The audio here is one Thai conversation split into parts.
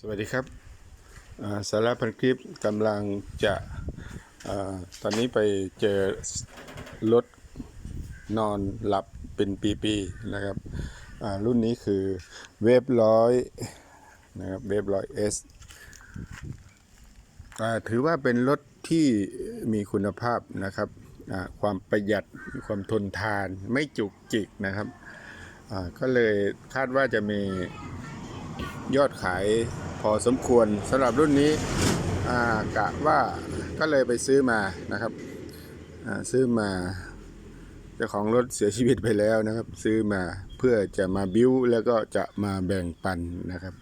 สวัสดีครับสาระพันคลิปกำลังจะอตอนนี้ไปเจอรถนอนหลับเป็นปีๆนะครับรุ่นนี้คือเวฟร้อยนะครับเวฟร้อยเอสถือว่าเป็นรถที่มีคุณภาพนะครับความประหยัดความทนทานไม่จุกจิกนะครับก็เลยคาดว่าจะมียอดขาย พอสมควรสำหรับรุ่นนี้กะว่าก็เลยไปซื้อมานะครับซื้อมาเจ้าของรถเสียชีวิตไปแล้วนะครับ ซื้อมาเพื่อจะมาบิ้วแล้วก็จะมาแบ่งปันนะครับ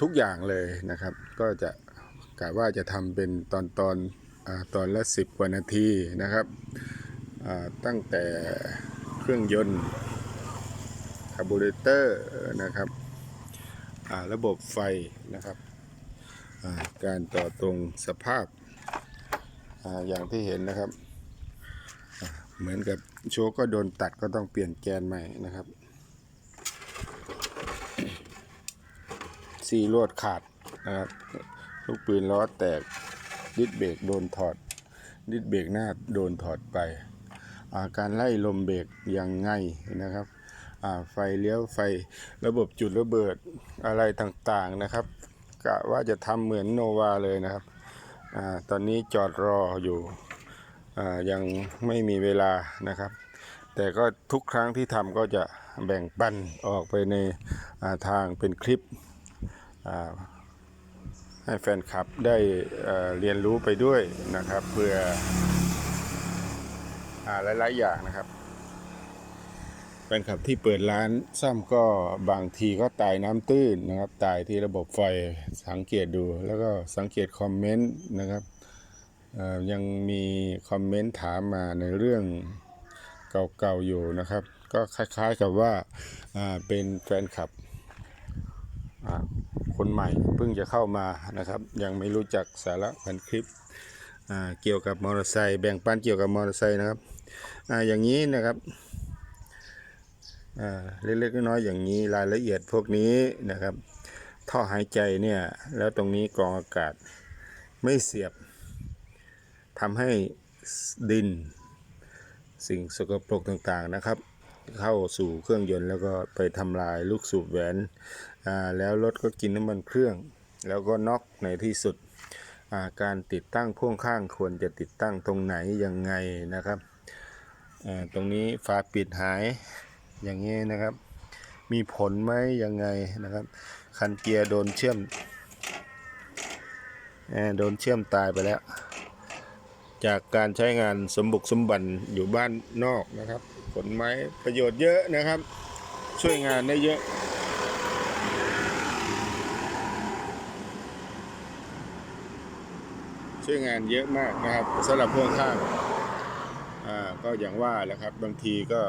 ทุกอย่างเลยนะครับ ก็จะกะว่าจะทำเป็นตอนตอนอตอนละ10กว่านาทีนะครับตั้งแต่เครื่องยนต์คาร์บูเรเตอร์นะครับ ระบบไฟนะครับ การต่อตรงสภาพออย่างที่เห็นนะครับ เหมือนกับโชก็โดนตัดก็ต้องเปลี่ยนแกนใหม่นะครับซีลวดขาดนะครับลูกปืนล้อแตกดิสเบรกโดนถอดดิสเบรกหน้าโดนถอดไปาการไล่ลมเบรกยังไงนะครับ ไฟเลี้ยวไฟระบบจุดระเบิดอะไรต่างๆนะครับกะว่าจะทำเหมือนโนวาเลยนะครับอตอนนี้จอดรออยู่ยังไม่มีเวลานะครับ แต่ก็ทุกครั้งที่ทำก็จะแบ่งปันออกไปในทางเป็นคลิปให้แฟนคลับได้เรียนรู้ไปด้วยนะครับ เพื่ออหลายๆอย่างนะครับ แฟนคลับที่เปิดร้านซ่อมก็บางทีก็ตายน้ำตื้นนะครับ ตายที่ระบบไฟสังเกตดู แล้วก็สังเกตคอมเมนต์นะครับยังมีคอมเมนต์ถามมาในเรื่องเก่าๆอยู่นะครับ ก็คล้ายๆกับว่าาเป็นแฟนคลับคนใหม่เพิ่งจะเข้ามานะครับ ยังไม่รู้จักสาระพันคลิปเกี่ยวกับมอเตอร์ไซค์แบ่งปันเกี่ยวกับมอเตอร์ไซค์นะครับออย่างนี้นะครับ เล็กๆน้อยๆอย่างนี้รายละเอียดพวกนี้นะครับ ท่อหายใจเนี่ย แล้วตรงนี้กรองอากาศไม่เสียบทำให้ดิน สิ่งสกปรกต่างๆนะครับ เข้าสู่เครื่องยนต์แล้วก็ไปทำลายลูกสูบแหวนแล้วรถก็กินน้ำมันเครื่อง แล้วก็น็อกในที่สุดาการติดตั้งพ่วงข้างควรจะติดตั้งตรงไหนยังไงนะครับตรงนี้ฝาปิดหาย อย่างนี้นะครับ มีผลไหมยังไงนะครับ คันเกียร์โดนเชื่อมโดนเชื่อมตายไปแล้ว จากการใช้งานสมบุกสมบันอยู่บ้านนอกนะครับ ผลไม้ประโยชน์เยอะนะครับ ช่วยงานได้เยอะช่วยงานเยอะมากนะครับสำหรับพ่วงข้างอ่าก็อย่างว่าแหละครับ บางทีก็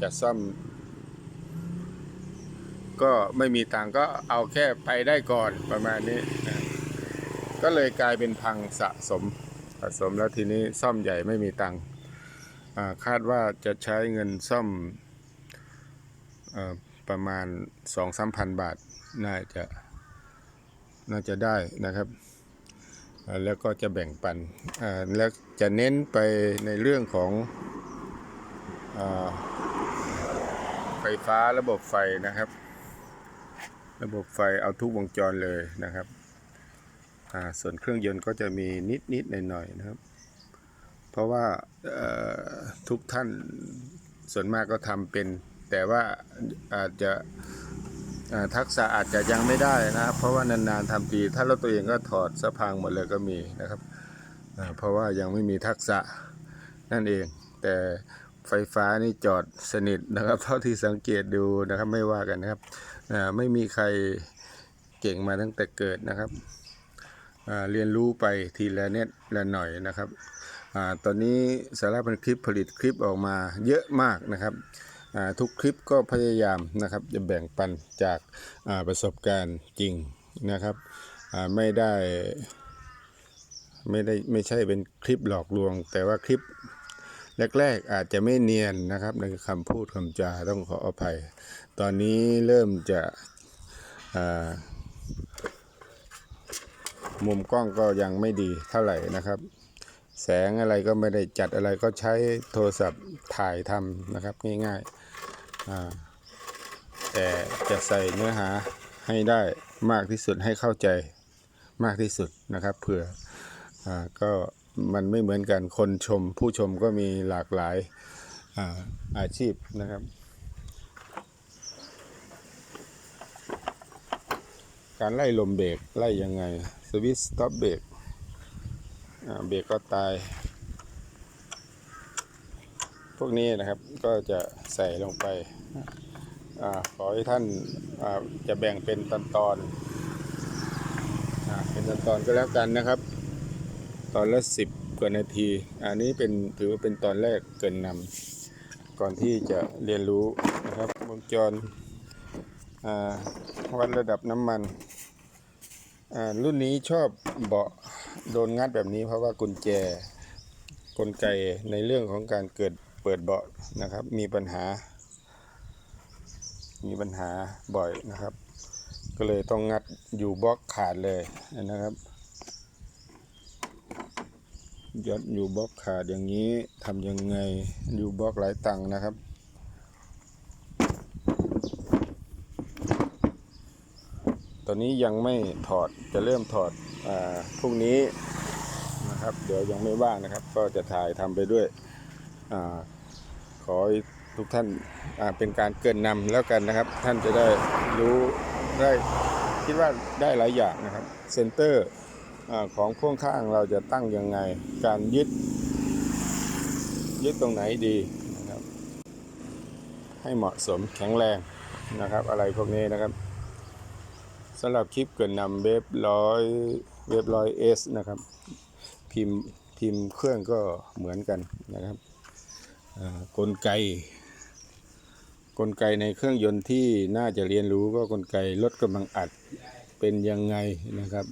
จะซ่อม ก็ไม่มีตังก็เอาแค่ไปได้ก่อนประมาณนี้นะก็เลยกลายเป็นพังสะสมสะสมแล้วทีนี้ซ่อมใหญ่ไม่มีตังค์อ่าคาดว่าจะใช้เงินซ่อมอประมาณสองสามพันบาทน่าจะน่าจะได้นะครับ แล้วก็จะแบ่งปันแล้วจะเน้นไปในเรื่องของอไฟฟ้าระบบไฟนะครับ ระบบไฟเอาทุกวงจรเลยนะครับอ่าส่วนเครื่องยนต์ก็จะมีนิดนิดหน่อยหน่อยนะครับ เพราะว่าทุกท่านส่วนมากก็ทำเป็น แต่ว่าอาจจะทักษะอาจจะยังไม่ได้นะครับ เพราะว่านานๆทำที ถ้ารถตัวเองก็ถอดสะพังหมดเลยก็มีนะครับ เพราะว่ายังไม่มีทักษะนั่นเอง แต่ ไฟฟ้านี่จอดสนิทนะครับ เท่าที่สังเกตดูนะครับไม่ว่ากันนะครับไม่มีใครเก่งมาตั้งแต่เกิดนะครับเรียนรู้ไปทีละเน็ตละหน่อยนะครับอตอนนี้สาระพันคลิปผลิตคลิปออกมาเยอะมากนะครับทุกคลิปก็พยายามนะครับจะแบ่งปันจากาประสบการณ์จริงนะครับไม่ได้ไม่ได้ไม่ใช่เป็นคลิปหลอกลวง แต่ว่าคลิป แรกๆอาจจะไม่เนียนนะครับในคำพูดคำจาต้องขออภัย ตอนนี้เริ่มจะมุมกล้องก็ยังไม่ดีเท่าไหร่นะครับ แสงอะไรก็ไม่ได้จัดอะไรก็ใช้โทรศัพท์ถ่ายทำนะครับง่ายๆแต่จะใส่เนื้อหาให้ได้มากที่สุดให้เข้าใจมากที่สุดนะครับเผื่ออก็ มันไม่เหมือนกันคนชม ผู้ชมก็มีหลากหลายอาอาชีพนะครับ การไล่ลมเบรกไล่ยังไง สวิตสต็อปเบรกเบรกก็ตาย พวกนี้นะครับก็จะใส่ลงไปอขอให้ท่านจะแบ่งเป็นตอนตอนๆอ่าเป็นตอนตอนๆก็แล้วกันนะครับ ตอนละสิบกว่านาที อันนี้เป็นถือว่าเป็นตอนแรกเกินนำก่อนที่จะเรียนรู้นะครับวงจรวัดระดับน้ำมัน รุ่นนี้ชอบเบาะโดนงัดแบบนี้เพราะว่ากุญแจกลไกในเรื่องของการเกิดเปิดเบาะนะครับ มีปัญหา มีปัญหาบ่อยนะครับ ก็เลยต้องงัดอยู่บล็อกขาดเลยนะครับ ยัดอยู่บล็อกขาดอย่างนี้ทำยังไงอยู่บล็อกหลายตังค์นะครับ ตอนนี้ยังไม่ถอดจะเริ่มถอดอพรุ่งนี้นะครับ เดี๋ยวยังไม่ว่างนะครับ ก็จะถ่ายทำไปด้วยอขอให้ทุกท่านาเป็นการเกินนำแล้วกันนะครับ ท่านจะได้รู้ได้คิดว่าได้หลายอย่างนะครับเซนเตอร์ ของพ่วงข้างเราจะตั้งยังไง การยึด ยึดตรงไหนดีนะครับ ให้เหมาะสมแข็งแรงนะครับ อะไรพวกนี้นะครับสำหรับคลิปเกินนำเว็บร้อยเว็บร้อยเอสนะครับ พิมพ์พิมพ์เครื่องก็เหมือนกันนะครับกลไก กลไกในเครื่องยนต์ที่น่าจะเรียนรู้ก็กลไกลดกำลังอัดเป็นยังไงนะครับ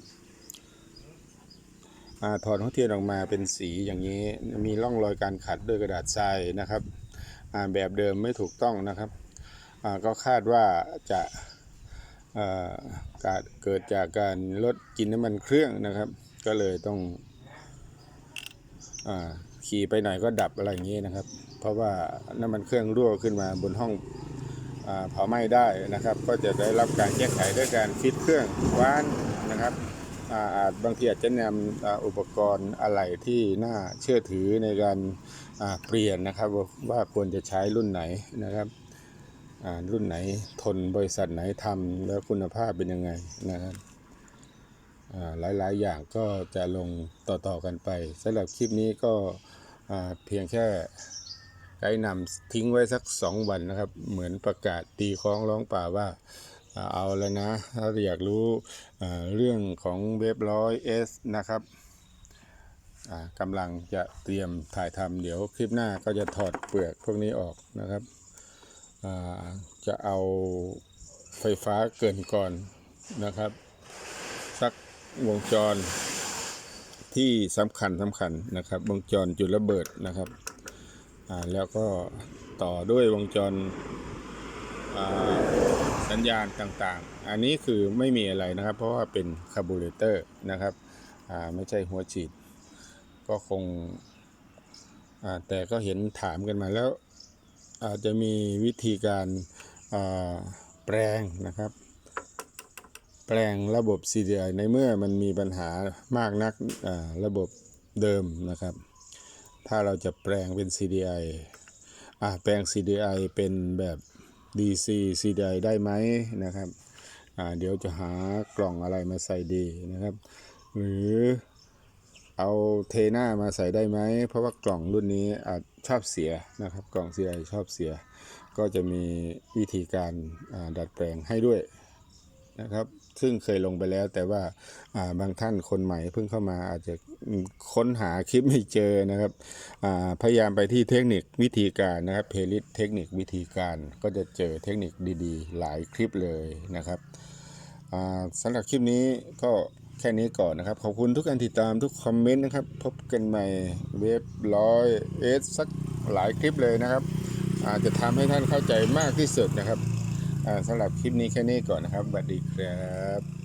ถอดหัวเทียนออกมาเป็นสีอย่างนี้มีร่องรอยการขัดด้วยกระดาษทรายนะครับแบบเดิมไม่ถูกต้องนะครับก็คาดว่าจะาเกิดจากการลดกินน้ำมันเครื่องนะครับ ก็เลยต้องอขี่ไปไหนก็ดับอะไรอย่างนี้นะครับ เพราะว่าน้ำมันเครื่องรั่วขึ้นมาบนห้องเผาไหม้ได้นะครับ ก็จะได้รับการแก้ไขด้วยการฟิตเครื่องว่านนะครับ อาจบางทีอาจจะนำอุปกรณ์อะไรที่น่าเชื่อถือในการเปลี่ยนนะครับว่าควรจะใช้รุ่นไหนนะครับรุ่นไหนทนบริษัทไหนทำแล้วคุณภาพเป็นยังไงนะครับอ่าหลายๆ อย่างก็จะลงต่อๆกันไปสำหรับคลิปนี้ก็เพียงแค่ไกด์นำทิ้งไว้สัก 2 วันนะครับ เหมือนประกาศตีคล้องร้องป่าว่า เอาแล้วนะ ถ้าอยากรู้เรื่องของเว็บร้อยเอสนะครับกำลังจะเตรียมถ่ายทำเดี๋ยวคลิปหน้าก็จะถอดเปลือกพวกนี้ออกนะครับจะเอาไฟฟ้าเกินก่อนนะครับ สักวงจรที่สำคัญสำคัญนะครับ วงจรจุดระเบิดนะครับแล้วก็ต่อด้วยวงจรอ่า สัญญาณต่างๆ อันนี้คือไม่มีอะไรนะครับ เพราะว่าเป็นคาร์บูเรเตอร์นะครับไม่ใช่หัวฉีด ก็คงแต่ก็เห็นถามกันมาแล้วอาจจะมีวิธีการแปลงนะครับ แปลงระบบ CDI ในเมื่อมันมีปัญหามากนักระบบเดิมนะครับ ถ้าเราจะแปลงเป็น CDI อ่าแปลง CDI เป็นแบบ DC CDI ได้ไหมนะครับอ่าเดี๋ยวจะหากล่องอะไรมาใส่ดีนะครับ หรือเอาเทหน้ามาใส่ได้ไหม เพราะว่ากล่องรุ่นนี้อาจชอบเสียนะครับ กล่อง CDI ชอบเสีย ก็จะมีวิธีการอ่าดัดแปลงให้ด้วยนะครับ ซึ่งเคยลงไปแล้วแต่ว่าอ่าบางท่านคนใหม่เพิ่งเข้ามาอาจจะ ค้นหาคลิปไม่เจอนะครับพยายามไปที่เทคนิควิธีการนะครับเพลิสเทคนิควิธีการก็จะเจอเทคนิคดีๆ หลายคลิปเลยนะครับสำหรับคลิปนี้ก็แค่นี้ก่อนนะครับ ขอบคุณทุกการติดตามทุกคอมเมนต์นะครับ พบกันใหม่เว็บร้อยเอสสักหลายคลิปเลยนะครับอาจจะทำให้ท่านเข้าใจมากที่สุดนะครับสำหรับคลิปนี้แค่นี้ก่อนนะครับสวัสดีครับ